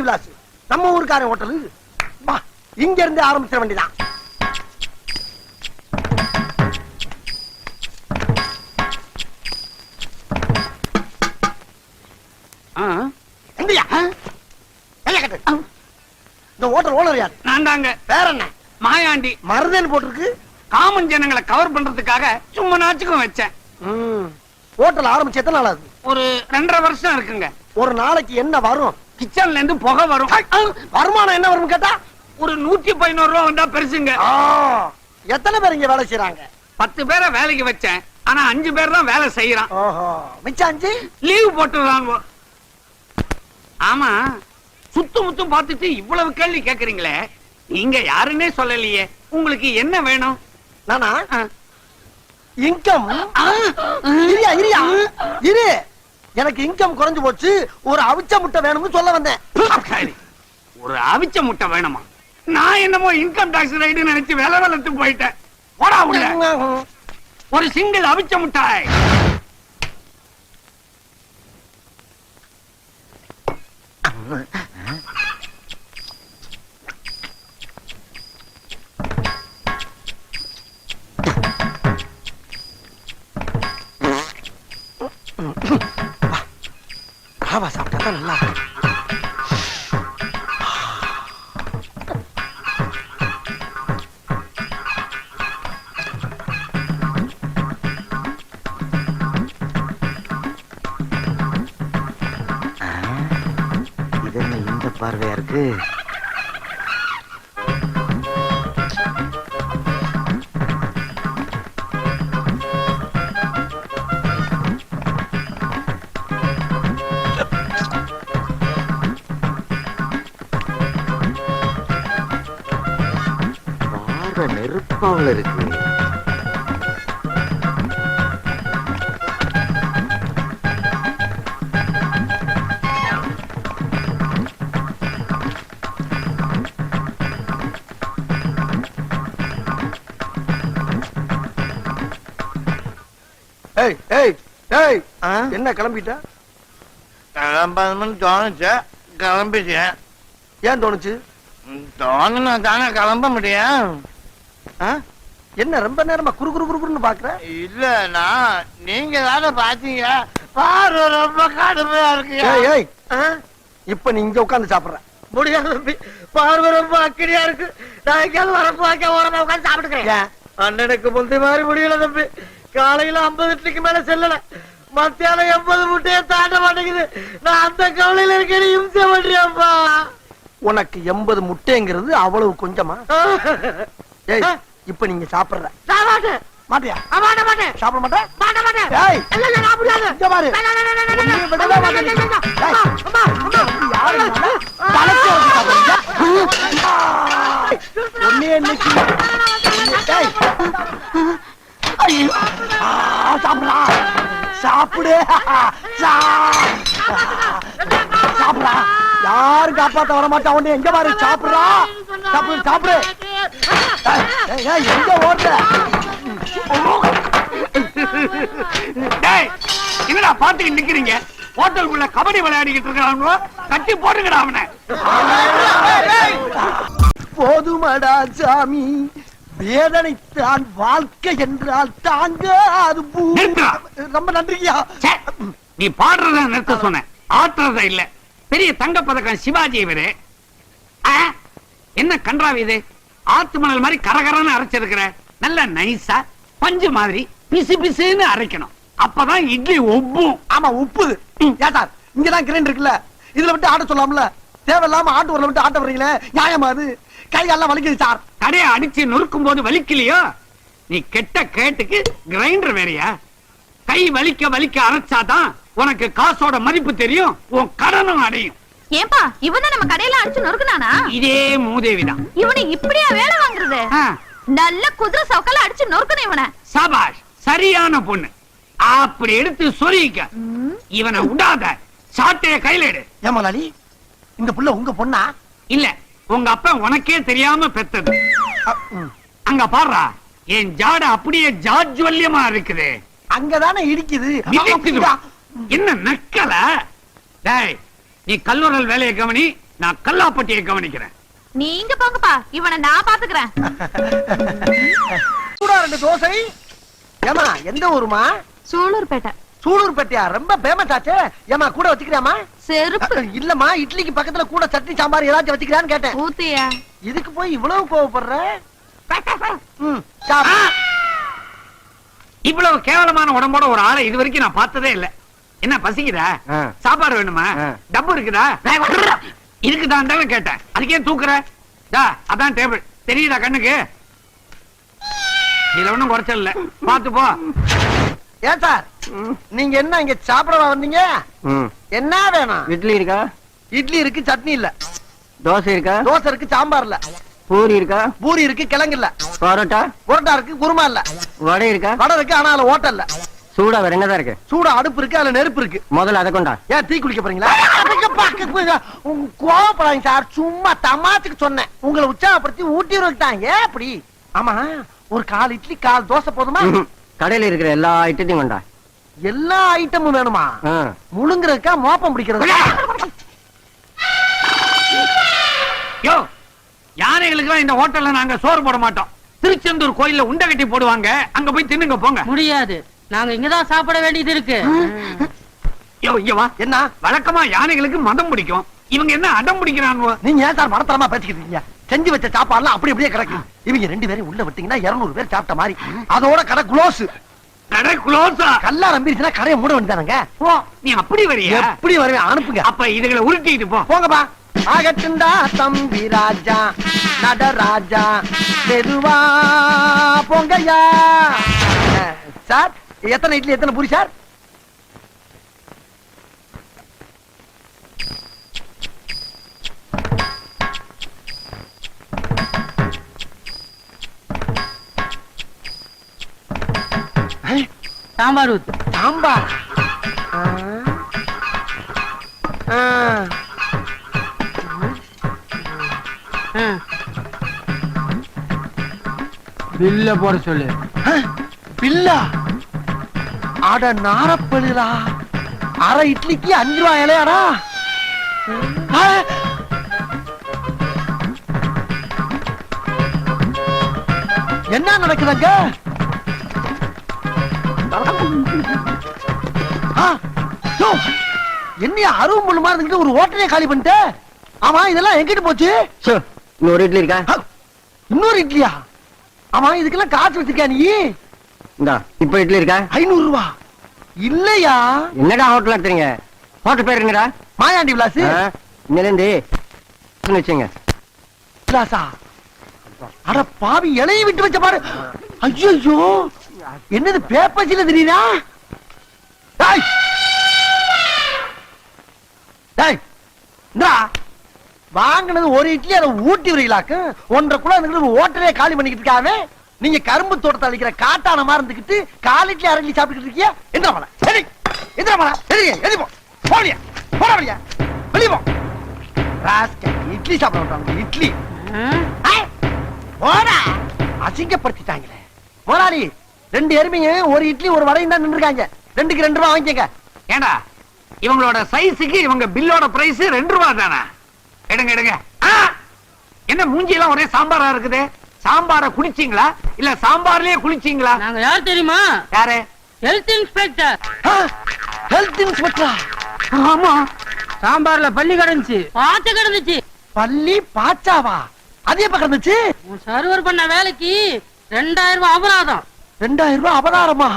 ஜோதி விலாஸ் நம்ம ஊருக்காரன் ஹோட்டலு வா இங்க இருந்து ஆரம்பிச்சிட வேண்டியதான் இந்த ஹோட்டல் ஓனர் யார்? நான் தாங்க. வேற என்ன? மாயாண்டி. மருதேன்னு போட்டிருக்கு. காமன் ஜனங்களை கவர் பண்றதுக்காக சும்மா நாச்சுக்கும் வச்சேன். ஹோட்டல் ஆரம்பிச்சு எத்தனை நாள் ஆகுது? ஒரு ரெண்டரை வருஷம் இருக்குங்க. ஒரு நாளைக்கு என்ன வரும்? கிச்சன்ல இருந்து புகை வரும். வருமானம் என்ன வரும் கேட்டா? ஒரு நூத்தி பதினோரு ரூபா வந்தா பெருசுங்க. எத்தனை பேர் இங்க வேலை செய்யறாங்க பத்து பேரை வேலைக்கு வச்சேன். ஆனா அஞ்சு பேர் தான் வேலை செய்யறான். மிச்சம் அஞ்சு? லீவ் போட்டுறாங்க. ஆமா சுத்து முத்தும் பார்த்துட்டு இவ்வளவு கேள்வி கேக்குறீங்களே. நீங்க யாருன்னே சொல்லலையே. உங்களுக்கு என்ன வேணும்? நானா. இன்கம் இரியா இரியா. இரு. எனக்கு இன்கம் குறைஞ்சு போச்சு ஒரு அவிச்ச முட்டை வேணும்னு சொல்ல வந்தேன். ஒரு அவிச்ச முட்டை வேணுமா? நான் என்னமோ இன்கம் டாக்ஸ் ரைடு நினைச்சு வேலை வளர்த்து போயிட்டேன். போடா உள்ள. ஒரு சிங்கிள் அவிச்ச முட்டாய். ராவா சாப்பிட்டா தான் நல்லா இருக்கும். பார்வையா இருக்கு நெருப்பாவில் இருக்கு. என்ன கிளம்பிட்ட? கிளம்பணும்னு தோணுச்சு. கிளம்பிட்டேன். ஏன் தோணுச்சு? தோணுனா தானே கிளம்ப முடியும்? என்ன ரொம்ப நேரமா குறு குறு குறுன்னு பாக்குற? இல்ல நான் நீங்க தானே பாத்தீங்க. பார்வை ரொம்ப கடுமையா இருக்கு? இப்ப நீ இங்க உட்கார்ந்து சாப்பிடுற. முடியாது தம்பி. பார்வை ரொம்ப அக்கடியா இருக்கு. நான் எங்கேயாவது வரப்பு வாக்க ஓரமா உட்காந்து சாப்பிட்டுக்கிறேன்? அண்ணனுக்கு முந்தி மாதிரி முடியல தம்பி. காலையில ஐம்பது இட்லிக்கு மேல செல்லல. மத்தியானம் எண்பது முட்டையை தாண்ட மாட்டேங்குது. நான் அந்த கவலையில இருக்கேன் இம்சை பண்றியாப்பா. உனக்கு எண்பது முட்டைங்கிறது அவ்வளவு கொஞ்சமா? ஏய் இப்ப நீங்க சாப்பிடுற மாட்டேன் மாட்டியா மாட்ட மாட்டேன் சாப்பிட மாட்டேன் மாட்ட மாட்டேன் ஏய் இல்ல இல்ல நான் முடியாது இங்க பாரு விடவே மாட்டேன் யாரு தலைக்கு சாப்பிடுறீங்க? ஏய். ஐயோ. சாப்பிடு சா- சாப்பிடுடா யாரும் காப்பாத்த வர மாட்டா உன்னை எங்க பாரு சாப்பிடுறா சாப்பிடு சாப்பிடு எங்க என்னடா பாத்துக்கிட்டு நிக்கிறீங்க? ஹோட்டலுக்குள்ள கபடி விளையாடிக்கிட்டு இருக்காங்களோ கட்டி போட்டுங்கடா அவனை. போதுமடா சாமி. வேதனைத்தான் வாழ்க்கை என்றால் தாங்க அது. ரொம்ப நன்றியா நீ பாடுறத நிறுத்த சொன்ன ஆட்டுறத இல்ல. பெரிய தங்க பதக்கம் சிவாஜி இவரு. என்ன கன்றாவி இது? ஆத்து மணல் மாதிரி கரகரன்னு அரைச்சிருக்கிற நல்ல நைஸா பஞ்சு மாதிரி பிசு பிசுன்னு அரைக்கணும். அப்பதான் இட்லி ஒப்பும் ஆமா உப்பு சார்? இங்கதான் கிரைண்ட் இருக்குல்ல. இதுல விட்டு ஆட்ட சொல்லாம்ல தேவையில்லாம ஆட்டு ஊர்ல விட்டு ஆட்ட வர்றீங்களே? நியாயமா அது? கை எல்லாம் வலிக்குது சார். கடையை அடிச்சு நொறுக்கும் போது வலிக்கலையோ? நீ கெட்ட கேட்டுக்கு கிரைண்டர் வேறயா? கை வலிக்க வலிக்க அரைச்சாதான் உனக்கு காசோட மதிப்பு தெரியும் உன் கடனும் அடையும். ஏன்பா இவன் நம்ம கடையில அடிச்சு நொறுக்குனானா? இதே மூதேவிதான். இவனை இப்படியா வேலை வாங்குறது? நல்ல குதிரை சவுக்கல அடிச்சு நொறுக்கணும் இவனை. சபாஷ் சரியான பொண்ணு. அப்படி எடுத்து சொருகிக்க இவனை விடாத சாட்டைய கையில எடு. ஏமாலாளி இந்த புள்ள உங்க பொண்ணா? இல்ல உங்க அப்பா உனக்கே தெரியாம பெத்தது. அங்க பாருடா என் ஜாட அப்படியே ஜாஜ்வல்யமா இருக்குது. அங்கதானே இடிக்குது. மிதிக்குது. என்ன நக்கல? டேய் நீ கல்லூரல் வேலையை கவனி நான் கல்லாப்பட்டியை கவனிக்கிறேன். நீங்க போங்கப்பா இவனை நான் பாத்துக்கிறேன். சூடா ரெண்டு தோசை. ஏமா எந்த ஊருமா? சூலூர்பேட்டை. சூலூர்பேட்டையா? ரொம்ப ஃபேமஸ் ஆச்சே. ஏமா கூட வச்சுக்கிறியாமா செருப்பு. இல்லம்மா இட்லிக்கு பக்கத்துல கூட சட்னி சாம்பார் ஏதாச்சும் வச்சுக்கிறான்னு கேட்டேன். ஊத்தியா? இதுக்கு போய் இவ்வளவு கோவப்படுற. இவ்வளவு கேவலமான உடம்போட ஒரு ஆளை இது வரைக்கும் நான் பார்த்ததே இல்ல. என்ன பசிக்குதா. சாப்பாடு வேணுமா. டப்பு இருக்குதா? இருக்குதான் தானே கேட்டேன். அதுக்கே தூக்குற? டா அதான் டேபிள் தெரியுதா கண்ணுக்கு? இதுல ஒண்ணும் குறைச்சல் இல்ல. பாத்து போ. ஏன் சார்? நீங்க என்ன இங்க சாப்பிடவா வந்தீங்க. என்ன வேணும்? இட்லி இருக்கா? இட்லி இருக்கு சட்னி இல்ல. தோசை இருக்கா? தோசை இருக்கு சாம்பார் இல்ல. பூரி இருக்கா? பூரி இருக்கு கிழங்கு இல்ல. பரோட்டா? புரோட்டா இருக்கு குருமா இல்ல. வடை இருக்கா? வடை இருக்கு ஆனா ஓட்டல் இல்ல. சூடா வேற என்னதான் இருக்கு? சூடா அடுப்பு இருக்கு அதுல நெருப்பு இருக்கு. முதல்ல அதை கொண்டா. ஏன் டீ குடிக்க போறீங்களா? கோவப்படாதீங்க சார். சும்மா தமாத்துக்கு சொன்னேன். உங்களை உற்சாகப்படுத்தி ஊட்டி ஏன் அப்படி? ஆமா ஒரு கால் இட்லி கால் தோசை போதுமா. கடையில இருக்கிற எல்லா ஐட்டத்தையும் கொண்டா. எல்லா ஐட்டமும் வேணுமா. முழுங்குறதுக்கா மோப்பம் பிடிக்கிறது? யோ யானைகளுக்கு இந்த ஹோட்டல்ல நாங்க சோறு போட மாட்டோம். திருச்செந்தூர் கோயில்ல உண்டை கட்டி போடுவாங்க. அங்க போய் தின்னுங்க போங்க. முடியாது. நாங்க இங்கதான் சாப்பிட வேண்டியது இருக்கு. யோ இங்க வா. என்ன? வழக்கமா யானைகளுக்கு மதம் பிடிக்கும். இவங்க என்ன அடம் பிடிக்கிறாங்க நீங்க ஏன் சார் மடத்தரமா பேசிக்கிட்டு இருக்கீங்க? செஞ்சு வச்ச சாப்பாடுலாம் அப்படி அப்படியே கிடக்கு. இவங்க ரெண்டு பேரும் உள்ள விட்டீங்கன்னா 200 பேர் சாப்பிட்ட மாதிரி. அதோட கடை க்ளோஸ். கடை க்ளோஸா? கல்லா நம்பிருச்சுன்னா கடையை மூட வேண்டியதானங்க? ஓ நீ அப்படி வரியா? எப்படி வருவேன்? அனுப்புங்க. அப்ப இதுகளை உருட்டிட்டு போ. போங்கப்பா. ஆகட்டுண்டா தம்பி ராஜா நடராஜா மெதுவா போங்கய்யா. சார் எத்தனை இட்லி எத்தனை பூரி சார்? சாம்பார் ஊத்து. சாம்பார். பில்ல போட சொல்லு. பில்லா? அட நாரப்பழுதா அரை இட்லிக்கு அஞ்சு ரூபாய் இலையாடா. என்ன நடக்குதுங்க? என்னையா அருவம் முள்ளு மாதிரி இருந்துக்கிட்டு ஒரு ஹோட்டலே காலி பண்ணிட்ட? ஆமா இதெல்லாம் எங்கிட்டு போச்சு? ஒரு இட்லி இருக்கா? இன்னொரு இட்லியா? ஆமா இதுக்கெல்லாம் காசு வச்சிருக்கியா நீ? இந்தா இப்ப இட்லி இருக்கா? ஐநூறு ரூபா இல்லையா? என்னடா ஹோட்டல் நடத்துறீங்க ஹோட்டல் பேர் என்னடா? மாயாண்டி விலாஸ் இருந்து வச்சுங்க விலாசா? அட பாவி இலையை விட்டு வச்ச பாரு. ஐயோ என்னது பேப்பர்ஸ்ல தெரியுதா டேய். டேய். இந்தா. வாங்கினது ஒரு இட்லி அதை ஊட்டி வரீங்களாக்கு ஒன்றரை கூட இருந்துக்கிட்டு ஹோட்டலே காலி பண்ணிக்கிட்டு இருக்காவே. நீங்க கரும்பு தோட்டத்தை அழிக்கிற காட்டான மாதிரி இருந்துக்கிட்டு கால் இட்லி அரை இட்லி சாப்பிட்டுக்கிட்டு இருக்கியா? எந்திர மலை சரி. எந்திர மலை சரி எதி போ. போடியா போட வழியா. வெளிய போ. இட்லி சாப்பிட விட்டாங்க இட்லி. போடா. அசிங்கப்படுத்திட்டாங்களே. முதலாளி ரெண்டு எருமையும் ஒரு இட்லி ஒரு வடையும் தான் நின்றுருக்காங்க ரெண்டுக்கு ரெண்டு ரூபா வாங்கிக்கங்க. ஏண்டா? இவங்களோட சைஸுக்கு இவங்க பில்லோட பிரைஸ் ரெண்டு ரூபா தானே? எடுங்க எடுங்க! என்ன மூஞ்சி எல்லாம் ஒரே சாம்பாரா இருக்குது? சாம்பார குடிச்சீங்களா இல்ல சாம்பார்லயே குளிச்சீங்களா? நாங்க யார் தெரியுமா? யாரு? ஹெல்த் இன்ஸ்பெக்டர் ஹெல்த் இன்ஸ்பெக்டரா ஆமா. சாம்பார்ல பள்ளி கிடந்துச்சு. பாத்து கிடந்துச்சு. பள்ளி பாச்சாவா? அது எப்ப கிடந்துச்சு? சர்வர் பண்ண வேலைக்கு ரெண்டாயிரம் ரூபாய் அபராதம். ரெண்டாயிரம் ரூபாய் அபராரமா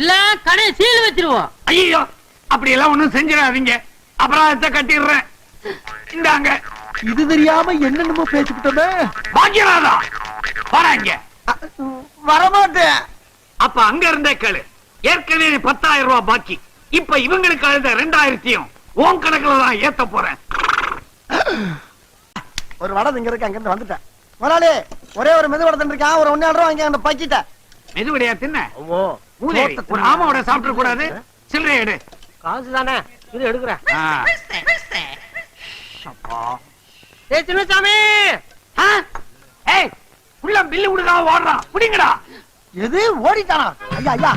இல்ல கடையை சீல் வச்சிருவோம். ஐயோ அப்படி எல்லாம் ஒண்ணும் செஞ்சிடாதீங்க. அபராதத்தை கட்டிடுறேன். இந்தாங்க. இது தெரியாம என்னென்னமோ பேசிக்கிட்டோமே. பாக்கியராதா போறாங்க அ, வரமாட்டேன். அப்ப அங்க இருந்தே கேளு. ஏற்கனவே பத்தாயிரம் ரூபாய் பாக்கி. இப்ப இவங்களுக்கு அழுத ரெண்டாயிரத்தையும் உன் கணக்குல தான் ஏத்த போறேன். ஒரு வடை இங்க இருக்கு அங்க இருந்து வந்துட்டேன். முதலாளி ஒரே ஒரு மெது வடை இருக்கான் ஒரு ஒன்னு ரூபா வாங்கி அந்த பக்கிட்ட. மெதுவடையா தின்ன? ஓ மூதேவி, ஒரு ஆமாவோட சாப்பிட கூடாது. சில்லறை எடு. காசு தானே? இது எடுக்கிறேன். ஆ. ஏ சின்னசாமி! ஆ? ஏய் உள்ள பில்லு கொடுக்காம ஓடுறான் புடிங்கடா. எது? ஓடிட்டானா? ஐயா ஐயா.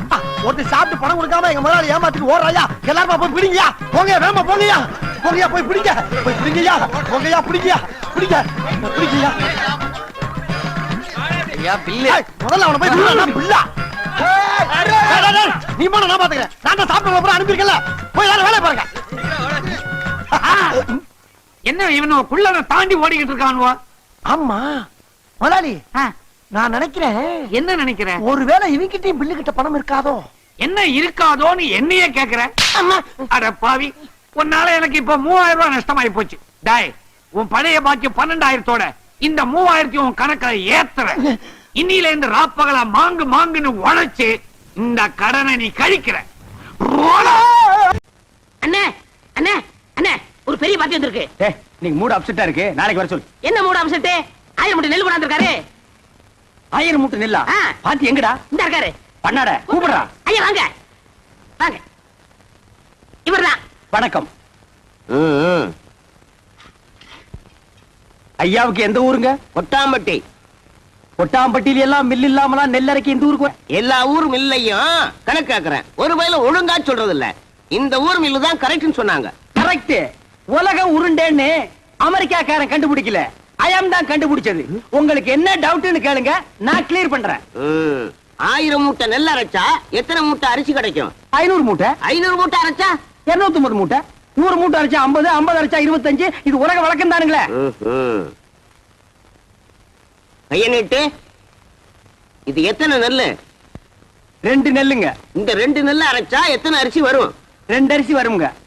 ஒருத்தர் சாப்பிட்டு பணம் கொடுக்காம எங்க முதலாளி ஏமாத்திட்டு ஓடுறாயா எல்லாரும் போய் பிடிங்கயா போங்க வேமா போங்கயா போங்கய்யா போய் பிடிங்க. போய் பிடிங்கய்யா. போங்கய்யா பிடிங்கய்யா. பிடிங்க. பிடிங்கய்யா. ஐயா பில்லு. முதல்ல அவனை போய் பிள்ளா. டேய், டேய், நீ போன நான் பாத்துக்கிறேன். நான் சாப்பிட்டு அப்புறம் அனுப்பியிருக்கல போய் எல்லாரும் வேலையை பாருங்க. என்ன இவனு குள்ளத தாண்டி ஓடிக்கிட்டு இருக்கானுவோ? ஆமா. முதலாளி நான் நினைக்கிறேன் என்ன நினைக்கிற? ஒருவேளை இவங்கிட்டயும் பில்லு கிட்ட பணம் இருக்காதோ? என்ன இருக்காதோன்னு என்னையே கேக்குற? அட பாவி உன்னால எனக்கு இப்ப மூவாயிரம் ரூபாய் நஷ்டமாயி போச்சு. டாய் உன் பழைய பாக்கி பன்னெண்டாயிரத்தோட இந்த மூவாயிரத்தி உன் கணக்குல ஏத்துற. இன்னில இருந்து ராப்பகலா மாங்கு மாங்குன்னு உழைச்சு இந்த கடனை நீ கழிக்கிற. அண்ணே அண்ணே அண்ணே ஒரு பெரிய பாத்தி வந்திருக்கு. டேய் நீங்க மூடு அப்செட்டா இருக்கு. நாளைக்கு வர சொல்லு. என்ன மூட அம்சத்து ஆயிரம் மூட்டை நெல் கொண்டாந்துருக்காரு ஆயிரம் மூட்டை நெல்லா. பாத்தி எங்கடா? இந்த இருக்காரு. பண்ணாட கூப்பிடுறா. ஐயா வாங்க. வாங்க. இவர்தான். வணக்கம். ஐயாவுக்கு எந்த ஊருங்க? கொட்டாம்பட்டி கொட்டாம்பட்டியில எல்லாம் மில் இல்லாமலாம் நெல்லரைக்கு இந்த ஊருக்கு எல்லா ஊர் மில்லையும் கணக்காக்குறேன் ஒரு வயல ஒழுங்கா சொல்றது இல்ல இந்த ஊர் மில்லு தான் கரெக்ட்னு சொன்னாங்க. கரெக்ட் உலகம் உருண்டேன்னு அமெரிக்காக்காரன் கண்டுபிடிக்கல. அயாம் தான் கண்டுபிடிச்சது. உங்களுக்கு என்ன டவுட்னு கேளுங்க நான் கிளியர் பண்றேன். ஆயிரம் மூட்டை நெல் அரைச்சா எத்தனை மூட்டை அரிசி கிடைக்கும்? ஐநூறு மூட்டை. ஐநூறு மூட்டை அரைச்சா? இருநூத்தி ஒன்பது மூட்டை. நூறு மூட்டை அரைச்சா ஐம்பது ஐம்பது அரைச்சா இருபத்தஞ்சு. இது உலக வழக்கம் தானுங்களே. ம்ஹும். கைய நீட்டு. இது எத்தனை நெல்லு ரெண்டு நெல்லுங்க. இந்த ரெண்டு நெல் அரைச்சா எத்தனை அரிசி வரும்? ரெண்டு அரிசி வருங்க.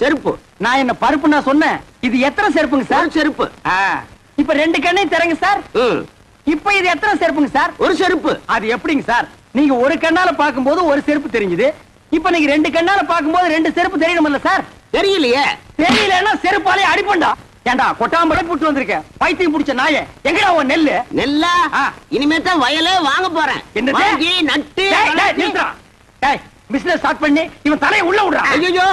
செருப்பு. நான் என்ன பருப்பு நான் சொன்னேன். இது எத்தனை செருப்புங்க ஒரு சார் செருப்பு இப்ப ரெண்டு கண்ணையும் தரங்க சார். இப்ப இது எத்தனை செருப்புங்க சார்? ஒரு செருப்பு. அது எப்படிங்க சார்? நீங்க ஒரு கண்ணால பாக்கும்போது ஒரு செருப்பு தெரிஞ்சது. இப்ப நீங்க ரெண்டு கண்ணால பாக்கும்போது ரெண்டு செருப்பு தெரியணும்ல சார். தெரியலையே. தெரியலன்னா செருப்பாலே அடிப்பண்டா. ஏண்டா கொட்டாம்பளை புட்டு வந்திருக்க. பைத்தியம் புடிச்ச நாயே. எங்கடா உன் நெல்லு? நெல்லா. இனிமே தான் வயலே வாங்க போறேன். என்னது? நட்டு business start பண்ணி இவன் தலையை உள்ள விடுறா. ஐயையோ.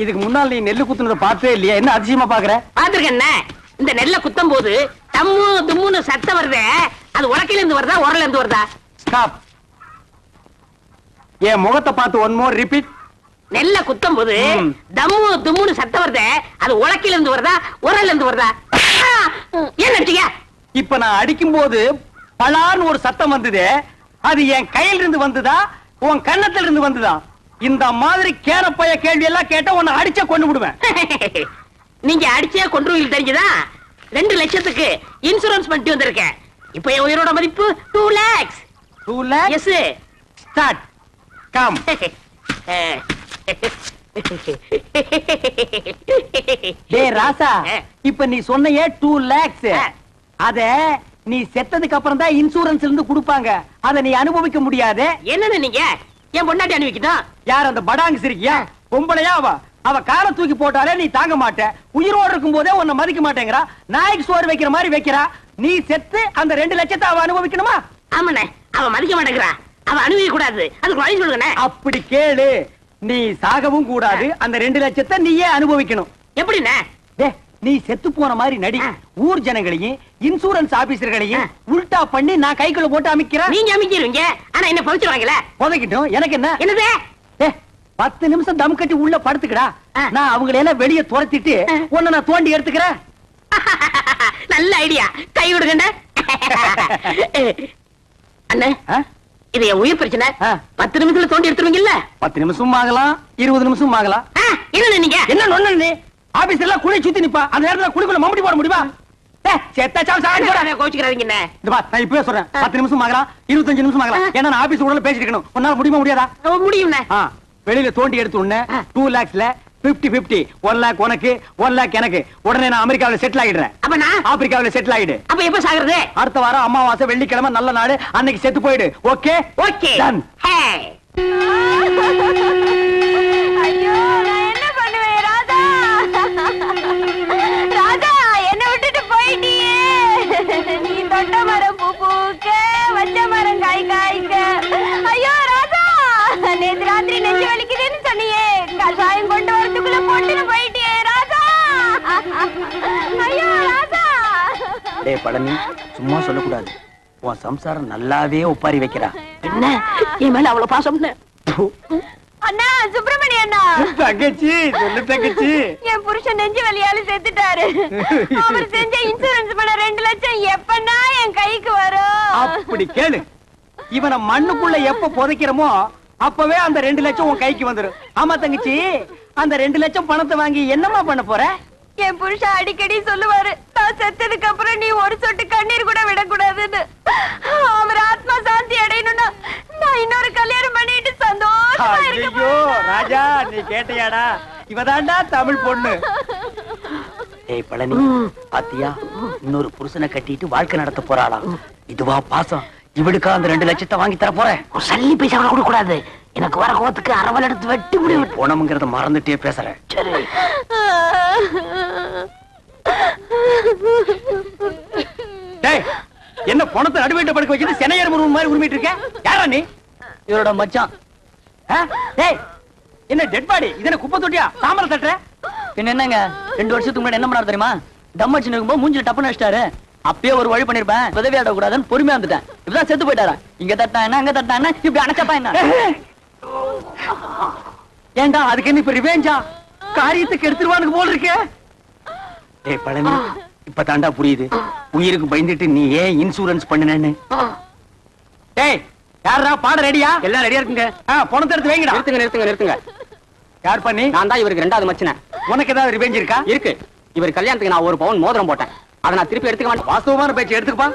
இதுக்கு முன்னால் நீ நெல்லு குத்துனதை பார்த்தே இல்லையா? என்ன அதிசயமா பாக்குற பாத்துருக்கண்ணே இந்த நெல்ல குத்தும் போது தம்மு தும்முன்னு சத்தம் வருதே. அது உலக்கையில இருந்து வருதா உரல்ல இருந்து வருதா? ஸ்டாப் என் முகத்தை பார்த்து ஒன் மோர் ரிப்பீட் நெல்ல குத்தும் போது. தம்மு தும்முன்னு சத்தம் வருதே அது உலக்கையில இருந்து வருதா? உரல்ல இருந்து வருதா ஏன் நடிச்சீங்க? இப்ப நான் அடிக்கும் போது பலான்னு ஒரு சத்தம் வந்தது அது என் கையில இருந்து வந்ததா உன் கன்னத்துல இருந்து வந்ததா? இந்த மாதிரி கேரப்பைய கேள்வி எல்லாம் கேட்டா உன்னை அடிச்ச கொண்டு விடுவேன். நீங்க அடிச்சே கொன்றுவீங்க தெரிஞ்சுதா? ரெண்டு லட்சத்துக்கு இன்சூரன்ஸ் பண்ணிட்டு வந்திருக்கேன். இப்ப என் உயிரோட மதிப்பு டூ லேக்ஸ் டூ லேக் எஸ் ஸ்டார்ட் கம் டேய் ராசா. இப்ப நீ சொன்னையே டூ லேக்ஸ். அத நீ செத்ததுக்கு அப்புறம் தான் இன்சூரன்ஸ் இருந்து கொடுப்பாங்க. அத நீ அனுபவிக்க முடியாது. என்னன்னு நீங்க? என் பொண்டாட்டி அனுப்பிக்கணும் யார் அந்த படாங்கு சிரிக்கியா? பொம்பளையா அவ. அவ காலை தூக்கி போட்டாலே நீ தாங்க மாட்ட. உயிரோடு இருக்கும் போதே உன்னை மதிக்க மாட்டேங்கிறா. நாய்க்கு சோறு வைக்கிற மாதிரி வைக்கிறா. நீ செத்து அந்த ரெண்டு லட்சத்தை அவ அனுபவிக்கணுமா? ஆமாண்ணே அவ மதிக்க மாட்டேங்கிறா. அவ அனுபவிக்க கூடாது அதுக்கு வழி சொல்லுங்கண்ணே. அப்படி கேளு. நீ சாகவும் கூடாது. அந்த ரெண்டு லட்சத்தை நீயே அனுபவிக்கணும். எப்படிண்ணே? நீ செத்து போன மாதிரி நடி. ஊர் ஜனங்களையும் இன்சூரன்ஸ் ஆபீசர்களையும். உல்டா பண்ணி நான் கைக்குள்ள போட்டு அமைக்கிறேன். நீங்க அமைக்கிருவீங்க. ஆனா என்ன பவிச்சிருவாங்கல்ல புதைக்கிட்டும். எனக்கு என்ன? என்னது? பத்து நிமிஷம் தம் கட்டி உள்ள படுத்துக்கடா. நான் அவங்களை எல்லாம் வெளியே துரத்திட்டு. உன்னை நான் தோண்டி எடுத்துக்கிறேன். நல்ல ஐடியா கை அண்ணே ஆ? இது என் உயிர் பிரச்சனை. பத்து நிமிஷத்துல தோண்டி எடுத்துருவீங்கல்ல? பத்து நிமிஷம் ஆகலாம் இருபது நிமிஷம் ஆகலாம். ஆ, என்னண்ணே நீங்க? என்ன நொண்ணு நீ? ஆபீஸ் எல்லாம் குழி சுத்தி நிப்பா. அந்த நேரத்துல குழிக்குள்ள மம்படி போட முடியுமா? வெளியில தோண்டி எடுத்த டூ லேக்ஸ்ல பிப்டி பிப்டி ஒன் லேக் உனக்கு ஒன் லேக் எனக்கு. உடனே நான் அமெரிக்காவில செட்டில் ஆயிடுறேன் அப்ப நான்? ஆப்பிரிக்காவில செட்டில் ஆயிடு அப்ப எப்ப சாகுறது? அடுத்த வாரம் அமாவாசை வெள்ளிக்கிழமை நல்ல நாடு அன்னைக்கு செத்து போயிடு. Okay okay. ஹே ஐயோ நான் என்ன பண்ணுவேன் ராதா ராதா போட்டுன்னு போயிட்டியே ராதா ஐயோ ராதா டேய் பழனி சும்மா சொல்லக்கூடாது. உன் சம்சாரம் நல்லாவே ஒப்பாரி வைக்கிறா. என்ன? என் மேல அவ்வளவு பாசம்னு? அண்ணா சுப்பிரமணி அண்ணா! தங்கச்சி சொல்லு தங்கச்சி. என் புருஷன் நெஞ்சு வலியால செத்துட்டாரு. அவர் செஞ்ச இன்சூரன்ஸ் பண்ண ரெண்டு லட்சம் எப்பன்னா என் கைக்கு வரும். அப்படி கேளு. இவனை மண்ணுக்குள்ள எப்ப புதைக்கிறோமோ அப்பவே அந்த ரெண்டு லட்சம் உன் கைக்கு வந்துரும் ஆமா தங்கச்சி அந்த ரெண்டு லட்சம் பணத்தை வாங்கி என்னமா பண்ண போற? என் புருஷன் அடிக்கடி சொல்லுவாரு நான் செத்ததுக்கு அப்புறம் நீ ஒரு சொட்டு கண்ணீர் கூட விடக்கூடாதுன்னு. அவர் ஆத்மா சாந்தி அடையணும்னா நான் இன்னொரு கல்யாணம் பண்ணிட்டு சந்தோஷமா இருக்க ஐயோ ராஜா நீ கேட்டியாடா? இவதாண்டா தமிழ் பொண்ணு. ஏய் பழனி பாத்தியா? இன்னொரு புருஷனை கட்டிட்டு வாழ்க்கை நடத்த போறாளாம். இதுவா பாசம். இவளுக்கா அந்த ரெண்டு லட்சத்தை வாங்கி தர போறேன். ஒரு சல்லி பைசா கூட கூடாது எனக்கு வர கோவத்துக்கு அரவல் எடுத்து வெட்டி முடியும் போனமுங்கிறத மறந்துட்டே பேசுறேன் சரி. டேய் என்ன பணத்தை நடுவேட்ட படுக்க வச்சுட்டு சென்னையர் முருகன் மாதிரி உரிமிட்டு இருக்க? யாரா நீ? இவரோட மச்சான்? டேய் என்ன டெட் பாடி இது குப்பை தொட்டியா? தாமரை தட்டுற? பின்ன என்னங்க? ரெண்டு வருஷத்துக்கு முன்னாடி என்ன பண்ணாரு தெரியுமா? தம் அடிச்சு இருக்கும்போது மூஞ்சில டப்புன்னு அடிச்சிட்டாரு. அப்பயே ஒரு வழி பண்ணிருப்பேன். உதவி ஆட கூடாதுன்னு பொறுமையா வந்துட்டேன். இப்பதான் செத்து போயிட்டாரா? இங்க தட்டா என்ன அங்க தட்டா என்ன? இப்படி அணைச்சப்பா என்ன? ஏண்டா அதுக்கு என்ன இப்ப ரிவேஞ்சா காரியத்துக்கு எடுத்துருவானுக்கு போல் இருக்கே. டேய் பழனி இப்ப தாண்டா புரியுது. உயிருக்கு பயந்துட்டு நீ ஏன் இன்சூரன்ஸ் பண்ணுனேன்னு? டேய் யாரா பாட ரெடியா? எல்லாம் ரெடியா இருக்குங்க. பணத்தை எடுத்து வைங்கடா. நிறுத்துங்க நிறுத்துங்க நிறுத்துங்க. யார் பண்ணி? நான் தான் இவருக்கு ரெண்டாவது மச்சினேன். உனக்கு ஏதாவது ரிவேஞ்ச் இருக்கா? இருக்கு. இவர் கல்யாணத்துக்கு நான் ஒரு பவுன் மோதிரம் போட்டேன். அதை நான் திருப்பி எடுத்துக்க மாட்டேன். வாஸ்தவமான பேச்சு எடுத்துக்கப்பா.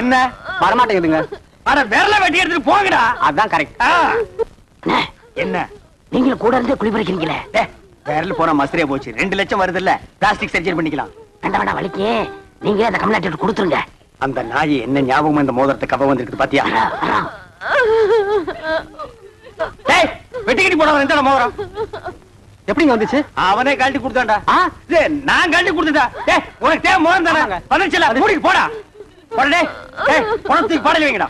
என்ன? வரமாட்டேங்குதுங்க. அட விரல வெட்டி எடுத்துட்டு போங்கடா. அதான் கரெக்ட் என்ன? நீங்களும் கூட இருந்தே குளிப்பறிக்கிறீங்களே டேய், விரல் போன மசரே போச்சு. ரெண்டு லட்சம் வருது இல்ல பிளாஸ்டிக் சர்ஜரி பண்ணிக்கலாம். வேண்டாம் வேண்டாம் வலிக்கு. நீங்க அந்த கம்லாட்டி கொடுத்துருங்க. அந்த நாய் என்ன ஞாபகம் இந்த மோதிரத்தை கவ வந்திருக்கு பாத்தியா? வெட்டிக்கிட்டு போனவன் எந்த மோதிரம். எப்படிங்க வந்துச்சு? அவனே கழட்டி கொடுத்தான்டா. நான் கழட்டி கொடுத்துட்டா டேய் உனக்கு தேவை மோதிரம் தானே? வந்துச்சுல மூடிட்டு போடா. போடா டேய். டேய் பணத்துக்கு பாடல வைங்கடா.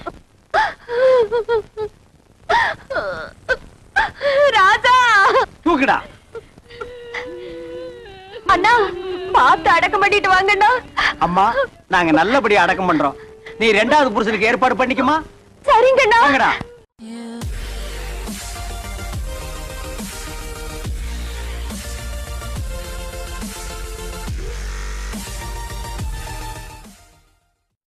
ராஜா! தூக்குடா. அண்ணா பார்த்து அடக்கம் பண்ணிட்டு வாங்கண்ணா. அம்மா நாங்க நல்லபடியா அடக்கம் பண்றோம். நீ ரெண்டாவது புருஷனுக்கு ஏற்பாடு பண்ணிக்குமா? சரிங்கண்ணா. வாங்கடா.